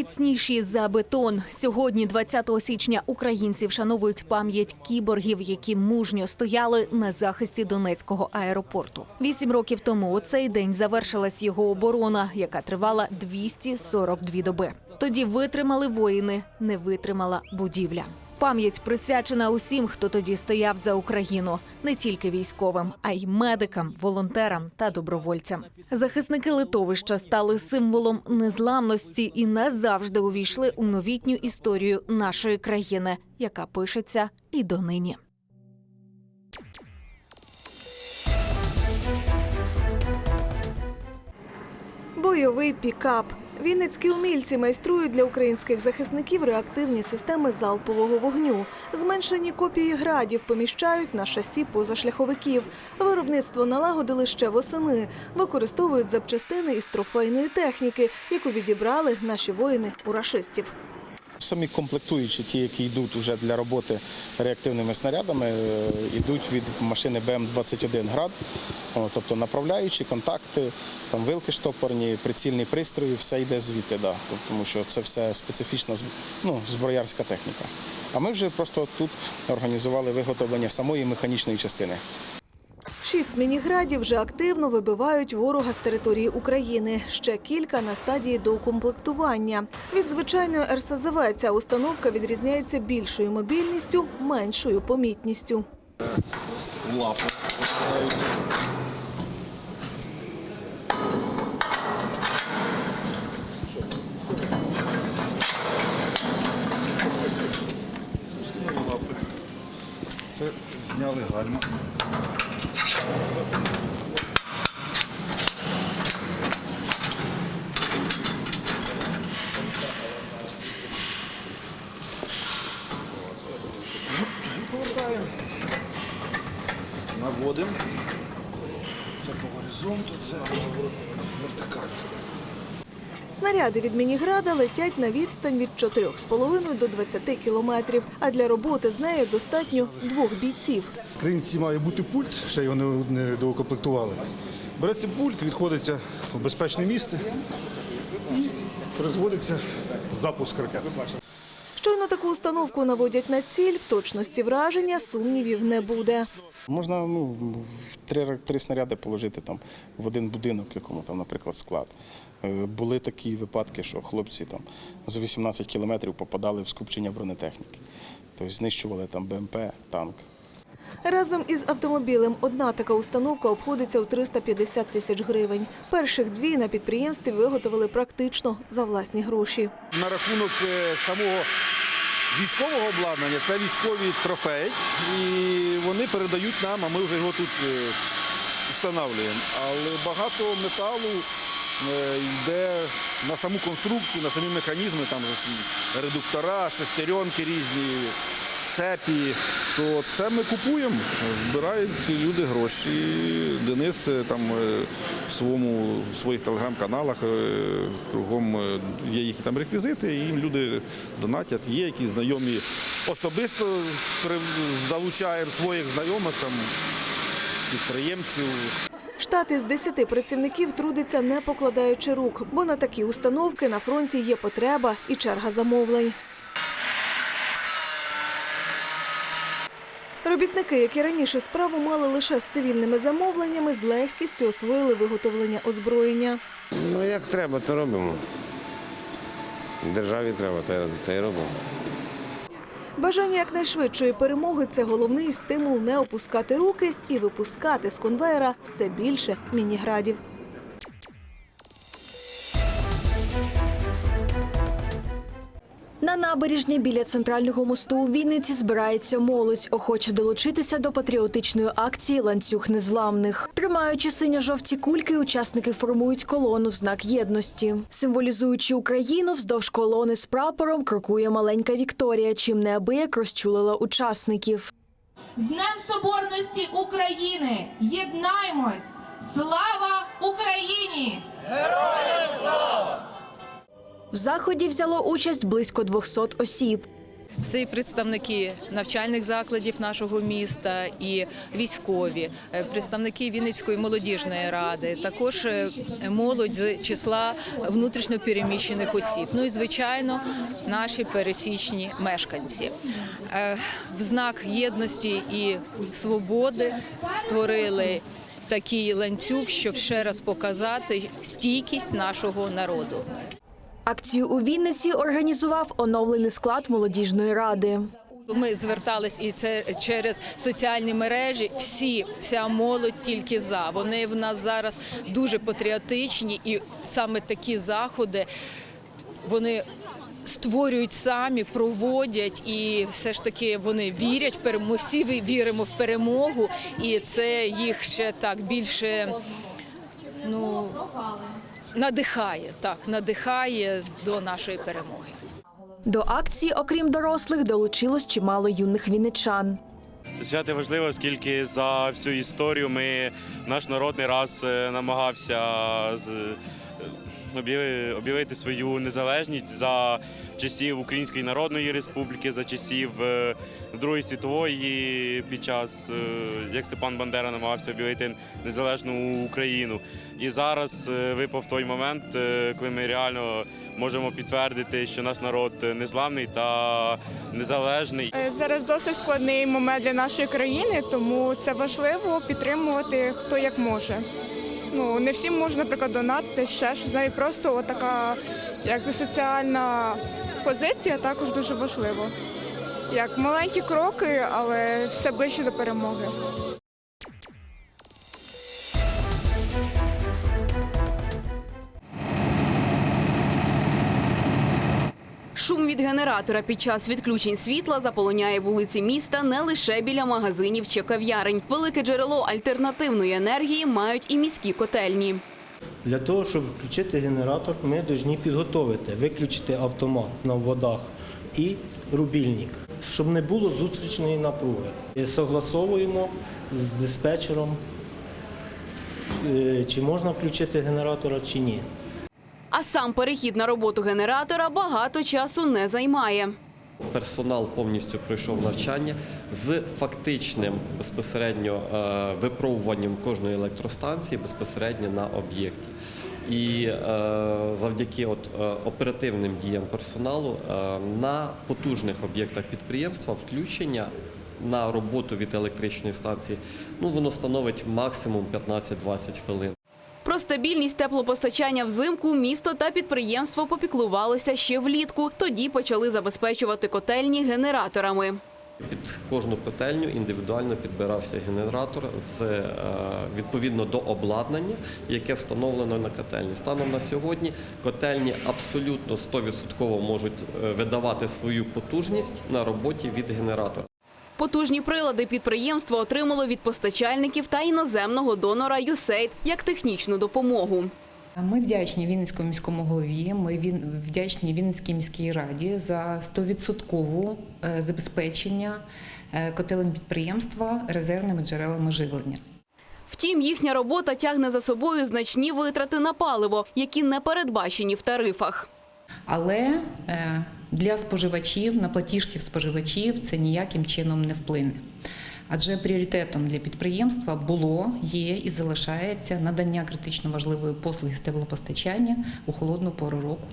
міцніші за бетон. Сьогодні, 20 січня, українці вшановують пам'ять кіборгів, які мужньо стояли на захисті Донецького аеропорту. Вісім років тому у цей день завершилась його оборона, яка тривала 242 доби. Тоді витримали воїни, не витримала будівля. Пам'ять присвячена усім, хто тоді стояв за Україну, не тільки військовим, а й медикам, волонтерам та добровольцям. Захисники литовища стали символом незламності і назавжди увійшли у новітню історію нашої країни, яка пишеться і донині. Бойовий пікап. Вінницькі умільці майструють для українських захисників реактивні системи залпового вогню. Зменшені копії градів поміщають на шасі позашляховиків. Виробництво налагодили ще восени. Використовують запчастини із трофейної техніки, яку відібрали наші воїни у рашистів. Самі комплектуючі, ті, які йдуть вже для роботи реактивними снарядами, е, йдуть від машини БМ-21 град, тобто направляючі, контакти, там вилки штопорні, прицільні пристрої, все йде звідти, да. Тобто, тому що це все специфічна ну, зброярська техніка. А ми вже просто тут організували виготовлення самої механічної частини. Шість мініградів вже активно вибивають ворога з території України. Ще кілька на стадії доукомплектування. Від звичайної РСЗВ ця установка відрізняється більшою мобільністю, меншою помітністю. Лапи. Це зняли гальма. Наводимо. Це по горизонту, це вертикально. Снаряди від мініграда летять на відстань від 4,5 до 20 кілометрів. А для роботи з нею достатньо двох бійців. В Кринці має бути пульт, ще його не, доукомплектували. Береться пульт, відходиться в безпечне місце і призводиться запуск ракет. Щойно таку установку наводять на ціль, в точності враження сумнівів не буде. Можна ну, три, три снаряди положити там в один будинок, якому там, наприклад, склад. Е, Були такі випадки, що хлопці там за 18 кілометрів попадали в скупчення бронетехніки. Тобто знищували там БМП, танк. Разом із автомобілем одна така установка обходиться у 350 тисяч гривень. Перших дві на підприємстві виготовили практично за власні гроші. на рахунок е, самого військового обладнання це військові трофеї, і вони передають нам, а ми вже його тут е, встановлюємо. Але багато металу е, йде на саму конструкцію, на самі механізми, там редуктора, шестеренки різні, цепі. То це ми купуємо, збирають люди гроші. Денис е, там е, в своєму в своїх телеграм-каналах е, кругом є їхні там реквізити, і їм люди донатять. Є якісь знайомі особисто залучаємо своїх знайомих там підприємців. Штат із 10 працівників трудиться не покладаючи рук, бо на такі установки на фронті є потреба і черга замовлень. Робітники, які раніше справу мали лише з цивільними замовленнями, з легкістю освоїли виготовлення озброєння. Ну як треба, то робимо. Державі треба, та й робимо. Бажання якнайшвидшої перемоги це головний стимул не опускати руки і випускати з конвеєра все більше мініградів. На набережні біля центрального мосту у Вінниці збирається молодь, охоче долучитися до патріотичної акції Ланцюг незламних. Тримаючи синьо-жовті кульки, учасники формують колону в знак єдності. Символізуючи Україну, вздовж колони з прапором крокує маленька Вікторія, чим неабияк розчулила учасників. З Днем Соборності України! Єднаймось! Слава Україні! В заході взяло участь близько 200 осіб. Це і представники навчальних закладів нашого міста, і військові, е, представники Вінницької молодіжної ради, також е, молодь з числа внутрішньо переміщених осіб. Ну і звичайно, наші пересічні мешканці. Е, В знак єдності і свободи створили такий ланцюг, щоб ще раз показати стійкість нашого народу. Акцію у Вінниці організував оновлений склад молодіжної ради. Ми звертались і це через соціальні мережі. Всі, вся молодь тільки за. Вони в нас зараз дуже патріотичні, і саме такі заходи вони створюють самі, проводять, і все ж таки вони вірять в перемогу. Ми всі віримо в перемогу, і це їх ще так більше ну, надихає, так, надихає до нашої перемоги. До акції, окрім дорослих, долучилось чимало юних вінничан. Це свято важливо, оскільки за всю історію ми наш народ не раз е, намагався е, об'яви- об'явити свою незалежність за часів Української Народної Республіки, за часів е, Другої світової під час, е, як Степан Бандера намагався об'явити незалежну Україну. І зараз е, випав той момент, е, коли ми реально можемо підтвердити, що наш народ незламний та незалежний. Зараз досить складний момент для нашої країни, тому це важливо підтримувати хто як може. Ну не всім можна, наприклад, донатити ще щось. Навіть просто така, як соціальна позиція, також дуже важливо. Як маленькі кроки, але все ближче до перемоги. Шум від генератора під час відключень світла заполоняє вулиці міста не лише біля магазинів чи кав'ярень. Велике джерело альтернативної енергії мають і міські котельні. Для того, щоб включити генератор, ми повинні підготовити, виключити автомат на водах і рубільник, щоб не було зустрічної напруги. І Согласовуємо з диспетчером, е, чи можна включити генератора, чи ні. А сам перехід на роботу генератора багато часу не займає. Персонал повністю пройшов навчання з фактичним безпосередньо е, випробуванням кожної електростанції безпосередньо на об'єкті. І е, завдяки от, е, оперативним діям персоналу е, на потужних об'єктах підприємства включення на роботу від електричної станції ну, воно становить максимум 15-20 хвилин. Про стабільність теплопостачання взимку місто та підприємство попіклувалося ще влітку. Тоді почали забезпечувати котельні генераторами. Під кожну котельню індивідуально підбирався генератор з е, відповідно до обладнання, яке встановлено на котельні. Станом на сьогодні котельні абсолютно 100% можуть е, видавати свою потужність на роботі від генератора. Потужні прилади підприємство отримало від постачальників та іноземного донора USAID як технічну допомогу. Ми вдячні Вінницькому міському голові. Ми вдячні Вінницькій міській раді за 100% е, забезпечення е, котелень підприємства резервними джерелами живлення. Втім, їхня робота тягне за собою значні витрати на паливо, які не передбачені в тарифах. Але е, для споживачів, на платіжки споживачів це ніяким чином не вплине. Адже пріоритетом для підприємства було, є і залишається надання критично важливої послуги з теплопостачання у холодну пору року.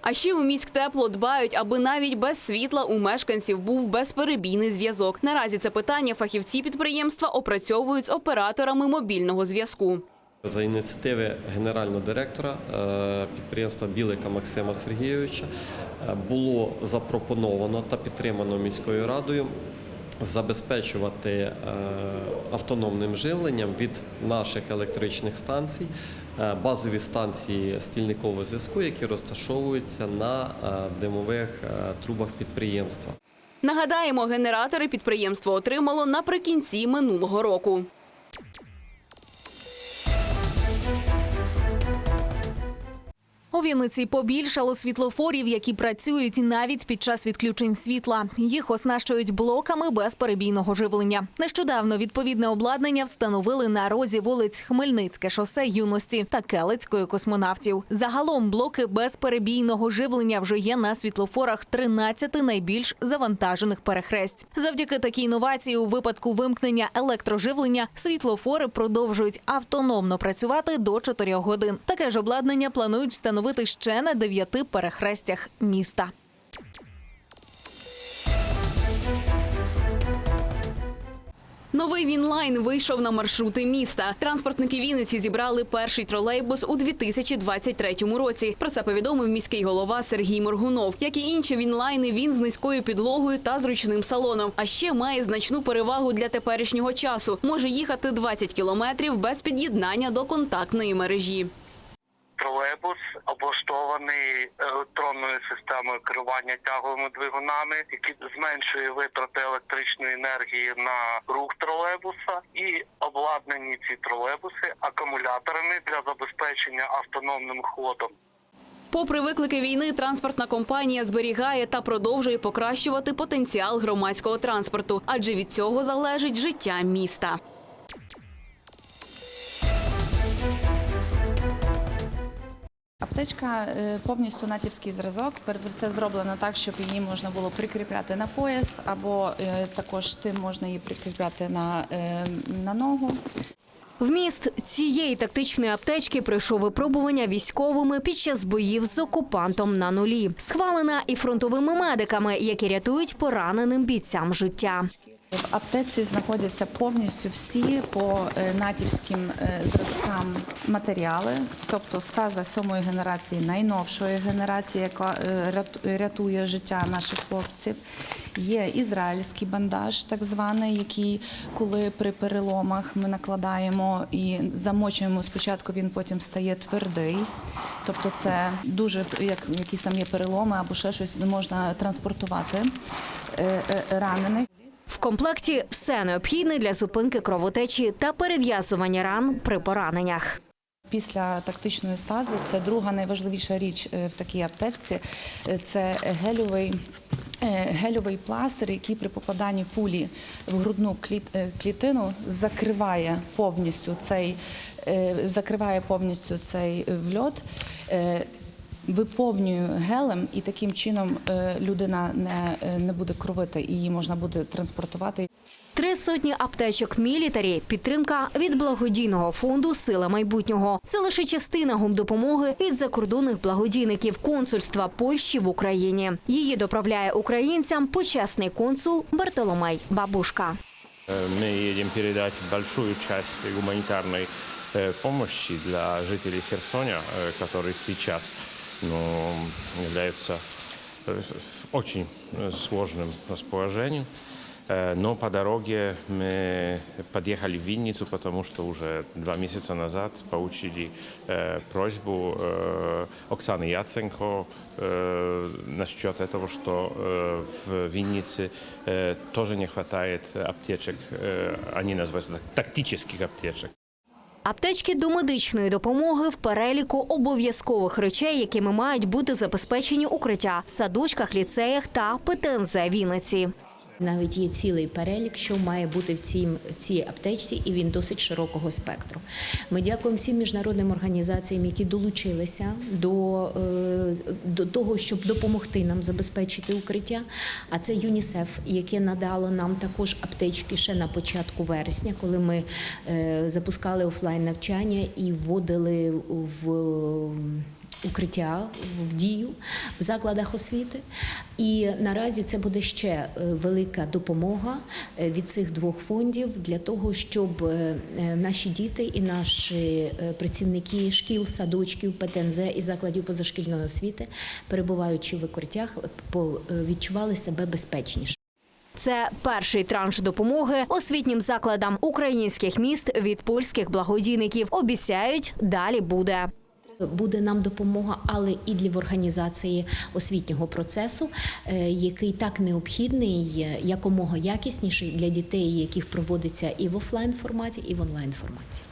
А ще у міськтепло дбають, аби навіть без світла у мешканців був безперебійний зв'язок. Наразі це питання фахівці підприємства опрацьовують з операторами мобільного зв'язку. За ініціативи генерального директора е, підприємства Білика Максима Сергійовича е, було запропоновано та підтримано міською радою забезпечувати е, автономним живленням від наших електричних станцій е, базові станції стільникового зв'язку, які розташовуються на е, димових трубах підприємства. Нагадаємо, генератори підприємство отримало наприкінці минулого року. У Вінниці побільшало світлофорів, які працюють навіть під час відключень світла. Їх оснащують блоками безперебійного живлення. Нещодавно відповідне обладнання встановили на розі вулиць Хмельницьке шосе юності та Келецької космонавтів. Загалом блоки безперебійного живлення вже є на світлофорах 13 найбільш завантажених перехресть. Завдяки такій інновації у випадку вимкнення електроживлення світлофори продовжують автономно працювати до 4 годин. Таке ж обладнання планують встановити ще на дев'яти перехрестях міста. Новий Вінлайн вийшов на маршрути міста. Транспортники Вінниці зібрали перший тролейбус у 2023 році. Про це повідомив міський голова Сергій Моргунов. Як і інші Вінлайни, він з низькою підлогою та зручним салоном. А ще має значну перевагу для теперішнього часу. Може їхати 20 кілометрів без під'єднання до контактної мережі. Тролейбус облаштований електронною системою керування тяговими двигунами, які зменшує витрати електричної енергії на рух тролейбуса, і обладнані ці тролейбуси акумуляторами для забезпечення автономним ходом. Попри виклики війни, транспортна компанія зберігає та продовжує покращувати потенціал громадського транспорту, адже від цього залежить життя міста. Аптечка е, повністю натівський зразок. Перш за все зроблена так, щоб її можна було прикріпляти на пояс, або е, також тим можна її прикріпляти на, е, на ногу. Вміст цієї тактичної аптечки пройшов випробування військовими під час боїв з окупантом на нулі. Схвалена і фронтовими медиками, які рятують пораненим бійцям життя. В аптеці знаходяться повністю всі по е, натівським е, зразкам матеріали, тобто стаза сьомої генерації, найновшої генерації, яка е, рятує життя наших хлопців. Є ізраїльський бандаж, так званий, який, коли при переломах ми накладаємо і замочуємо спочатку, він потім стає твердий. Тобто, це дуже як якісь там є переломи або ще щось можна транспортувати ранених. В комплекті все необхідне для зупинки кровотечі та перев'язування ран при пораненнях. Після тактичної стази це друга найважливіша річ е, в такій аптечці. Е, Це гельовий. е, Гельовий пластир, який при попаданні пулі в грудну клітину закриває повністю цей, закриває повністю цей вльот, е, виповнює гелем, і таким чином е, людина не, е, не буде кровити, і її можна буде транспортувати. Три сотні аптечок мілітарі підтримка від благодійного фонду Сила майбутнього. Це лише частина гумдопомоги від закордонних благодійників консульства Польщі в Україні. Її доправляє українцям почесний консул Бартоломей Бабушка. Мы едем передать большую часть гуманитарной э, помощи для жителей Херсоня, э, которые сейчас ну, являются э, в очень э, сложным расположением. Э, Но по дороге мы подъехали в Винницу, потому что уже два месяца назад получили э, просьбу э, Оксаны Яценко э, насчет этого, что э, в Виннице э, тоже не хватает аптечек, э, они называются так, тактических аптечек. Аптечки до медичної допомоги в переліку обов'язкових речей, якими мають бути забезпечені укриття в садочках, ліцеях та ПТНЗ Вінниці. Навіть є цілий перелік, що має бути в цій, в цій аптечці, і він досить широкого спектру. Ми дякуємо всім міжнародним організаціям, які долучилися до, е, до того, щоб допомогти нам забезпечити укриття. А це ЮНІСЕФ, яке надало нам також аптечки ще на початку вересня, коли ми е, запускали офлайн навчання і вводили в укриття в дію в закладах освіти. І наразі це буде ще е, велика допомога е, від цих двох фондів для того, щоб е, наші діти і наші працівники шкіл, садочків, ПТНЗ і закладів позашкільної освіти, перебуваючи в укриттях, відчували себе безпечніше. Це перший транш допомоги освітнім закладам українських міст від польських благодійників. Обіцяють, далі буде. Буде нам допомога, але і для в організації освітнього процесу, е, який так необхідний, якомога якісніший для дітей, яких проводиться і в офлайн форматі, і в онлайн форматі.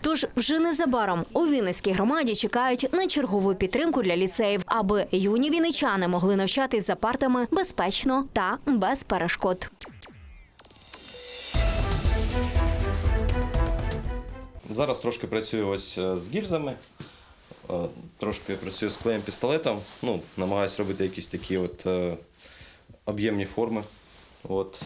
Тож вже незабаром у Вінницькій громаді чекають на чергову підтримку для ліцеїв, аби юні вінничани могли навчатись за партами безпечно та без перешкод. Зараз трошки працюю ось е, з гільзами, трошки працюю з клеєм пістолетом. Ну, намагаюся робити якісь такі от е, об'ємні форми. От.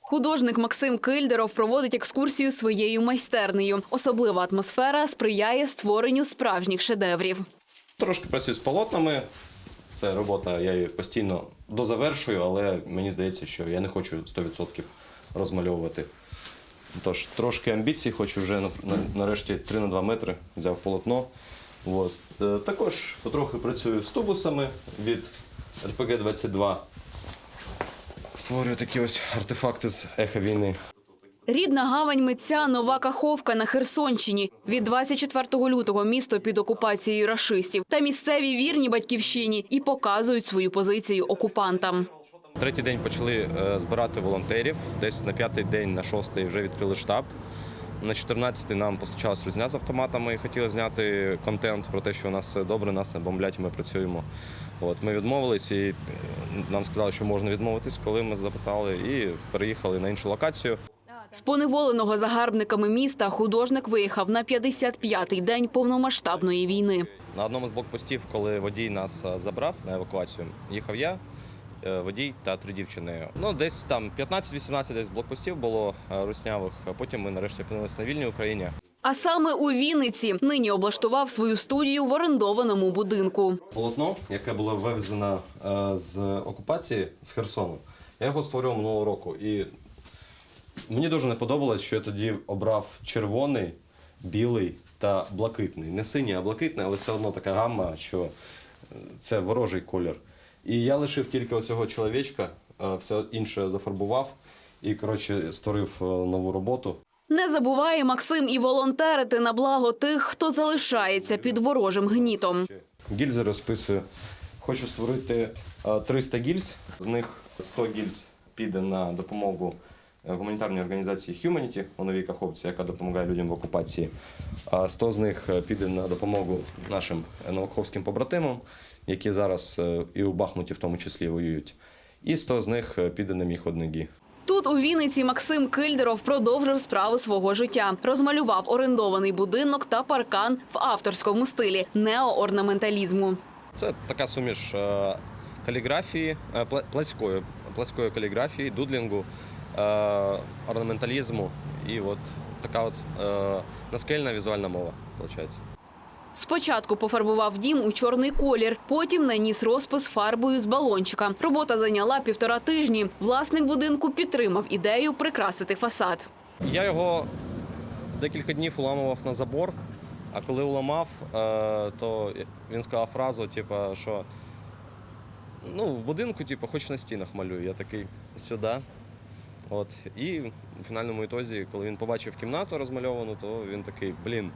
Художник Максим Кильдеров проводить екскурсію своєю майстернею. Особлива атмосфера сприяє створенню справжніх шедеврів. Трошки працюю з полотнами. Це робота, я її постійно дозавершую, але мені здається, що я не хочу 100% розмальовувати. Тож трошки амбіцій, хочу вже на- на- нарешті 3 на 2 метри, взяв полотно. От. Е, Також потрохи працюю з тубусами від РПГ-22. Створюю такі ось артефакти з ехо війни. Рідна гавань митця Нова Каховка на Херсонщині. Від 24 лютого місто під окупацією рашистів. Та місцеві вірні батьківщині і показують свою позицію окупантам. Третій день почали е, збирати волонтерів. Десь на п'ятий день, на шостий вже відкрили штаб. На 14-й нам постачалась рузня з автоматами і хотіли зняти контент про те, що у нас все добре, нас не бомблять, і ми працюємо. От, ми відмовились і е, нам сказали, що можна відмовитись, коли ми запитали, і переїхали на іншу локацію. З поневоленого загарбниками міста художник виїхав на 55-й день повномасштабної війни. На одному з блокпостів, коли водій нас е, забрав на евакуацію, їхав я, водій та три дівчини. Ну, десь там 15-18 десь блокпостів було е, руснявих. Потім ми нарешті опинилися на вільній Україні. А саме у Вінниці нині облаштував свою студію в орендованому будинку. Полотно, яке було вивезено е, з окупації з Херсону, я його створював минулого року. І мені дуже не подобалось, що я тоді обрав червоний, білий та блакитний. Не синій, а блакитний, але все одно така гамма, що е, це ворожий колір. І я лишив тільки оцього чоловічка, е, все інше зафарбував і коротше створив е, нову роботу. Не забуває Максим і волонтерити на благо тих, хто залишається під ворожим гнітом. Гільзи розписую. Хочу створити е, 300 гільз, з них 100 гільз піде на допомогу е, гуманітарній організації Humanity у Новій Каховці, яка допомагає людям в окупації. А 100 з них е, піде на допомогу нашим новокаховським побратимам, які зараз е, і у Бахмуті в тому числі воюють. І 100 з них е, піде на мій ходниги. Тут у Вінниці Максим Кильдеров продовжив справу свого життя. Розмалював орендований будинок та паркан в авторському стилі неоорнаменталізму. Це така суміш е, каліграфії, пла- пласької, пласької каліграфії, дудлінгу, орнаменталізму і от така от наскельна візуальна мова, виходить. Спочатку пофарбував дім у чорний колір, потім наніс розпис фарбою з балончика. Робота зайняла півтора тижні. Власник будинку підтримав ідею прикрасити фасад. Я його декілька днів уламував на забор, а коли уламав, е, то він сказав фразу, типу, що ну, в будинку, типу, хоч на стінах малюю. Я такий сюди. От. І в фінальному ітозі, коли він побачив кімнату розмальовану, то він такий, блін,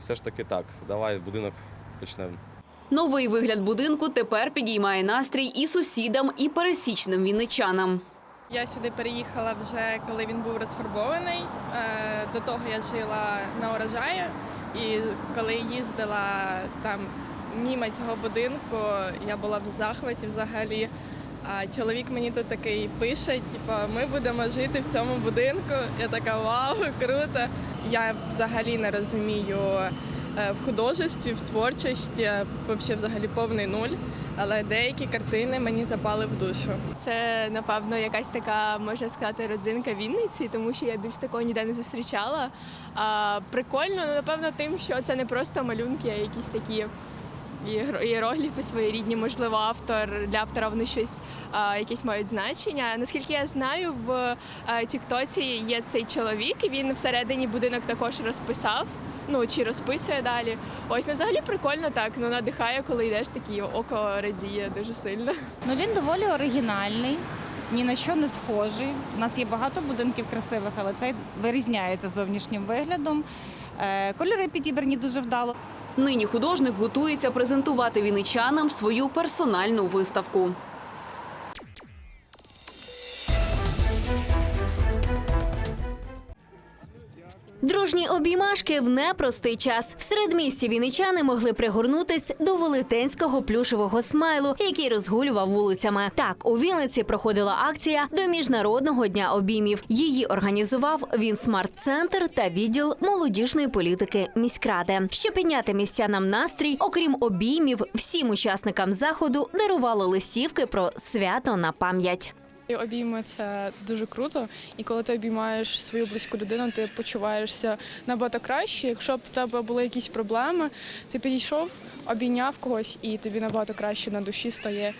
все ж таки так, давай будинок почнемо. Новий вигляд будинку тепер підіймає настрій і сусідам, і пересічним вінничанам. Я сюди переїхала вже коли він був розфарбований. Е, До того я жила на урожаї, і коли їздила там мімо цього будинку, я була в захваті взагалі. А чоловік мені тут такий пише: типу, ми будемо жити в цьому будинку. Я така вау, круто. Я взагалі не розумію е, в художестві, в творчості, взагалі повний нуль. Але деякі картини мені запали в душу. Це напевно якась така можна сказати родзинка Вінниці, тому що я більш такого ніде не зустрічала. А, прикольно, ну, напевно, тим, що це не просто малюнки, а якісь такі іерогліфи своєрідні. Можливо, автор для автора вони щось якісь мають значення. Наскільки я знаю, в Тіктоці є цей чоловік, і він всередині будинок також розписав. Ну чи розписує далі. Ось ну, взагалі прикольно так. Ну надихає, коли йдеш, такі око радіє дуже сильно. Ну він доволі оригінальний, ні на що не схожий. У нас є багато будинків красивих, але цей вирізняється зовнішнім виглядом. Е, Кольори підібрані дуже вдало. Нині художник готується презентувати віничанам свою персональну виставку. Дружні обіймашки в непростий час. В середмісті вінничани могли пригорнутись до велетенського плюшевого смайлу, який розгулював вулицями. Так, у Вінниці проходила акція до міжнародного дня обіймів. Її організував Вінсмарт-центр та відділ молодіжної політики міськради. Щоб підняти містянам настрій, окрім обіймів, всім учасникам заходу дарували листівки про свято на пам'ять. Обійми це дуже круто, і коли ти обіймаєш свою близьку людину, ти почуваєшся набагато краще. Якщо б в тебе були якісь проблеми, ти підійшов, обійняв когось, і тобі набагато краще на душі стає.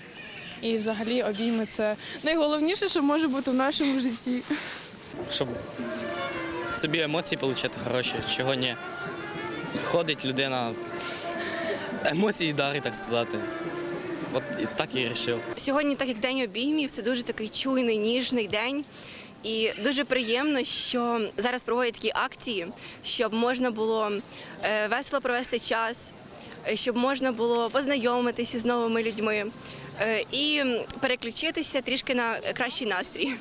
І взагалі обійми це найголовніше, що може бути в нашому житті. щоб собі емоції отримати хороші, чого ні. Ходить людина, емоції дарить, так сказати. От і так і вирішив. Сьогодні, так як день обіймів, це дуже такий чуйний, ніжний день. І дуже приємно, що зараз проводять такі акції, щоб можна було е, весело провести час, е, щоб можна було познайомитися з новими людьми е, і переключитися трішки на кращий настрій.